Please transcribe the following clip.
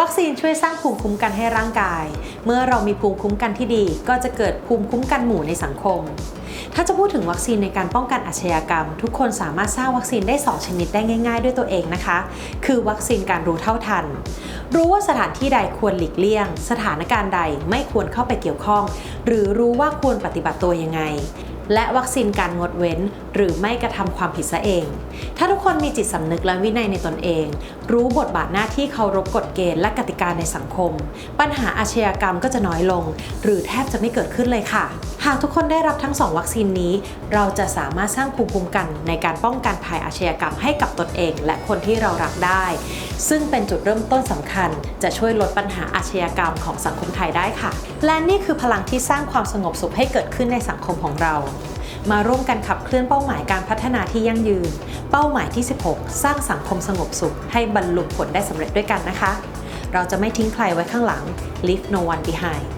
วัคซีนช่วยสร้างภูมิคุ้มกันให้ร่างกาย เมื่อเรามีภูมิคุ้มกันที่ดี ก็จะเกิดภูมิคุ้มกันหมู่ในสังคม ถ้าจะพูดถึงวัคซีนในการป้องกันอาชญากรรม ทุกคนสามารถสร้างวัคซีนได้ 2 ชนิดได้ง่าย ๆ ด้วยตัวเองนะคะ คือวัคซีนการรู้เท่าทัน รู้ว่าสถานที่ใดควรหลีกเลี่ยง สถานการณ์ใดไม่ควรเข้าไปเกี่ยวข้อง หรือรู้ว่าควรปฏิบัติตัวยังไงและวัคซีนการงดเว้น หรือไม่กระทำความผิดซะเอง ถ้าทุกคนมีจิตสำนึกและวินัยในตนเอง รู้บทบาทหน้าที่เคารพกฎเกณฑ์และกติกาในสังคม ปัญหาอาชญากรรมก็จะน้อยลง หรือแทบจะไม่เกิดขึ้นเลยค่ะ หากทุกคนได้รับทั้ง 2 วัคซีนนี้ เราจะสามารถสร้างภูมิคุ้มกันในการป้องกันภัยอาชญากรรมให้กับตนเอง และคนที่เรารักได้ ซึ่งเป็นจุดเริ่มต้นสำคัญ จะช่วยลดปัญหาอาชญากรรมของสังคมไทยได้ค่ะ และนี่คือพลังที่สร้างความสงบสุขให้เกิดขึ้นในสังคมของเรา มาร่วมกันขับเคลื่อนเป้าหมายการพัฒนาที่ยั่งยืน เป้าหมายที่ 16 สร้างสังคมสงบสุข ให้บรรลุผลได้สำเร็จด้วยกันนะคะ เราจะไม่ทิ้งใครไว้ข้างหลัง leave no one behind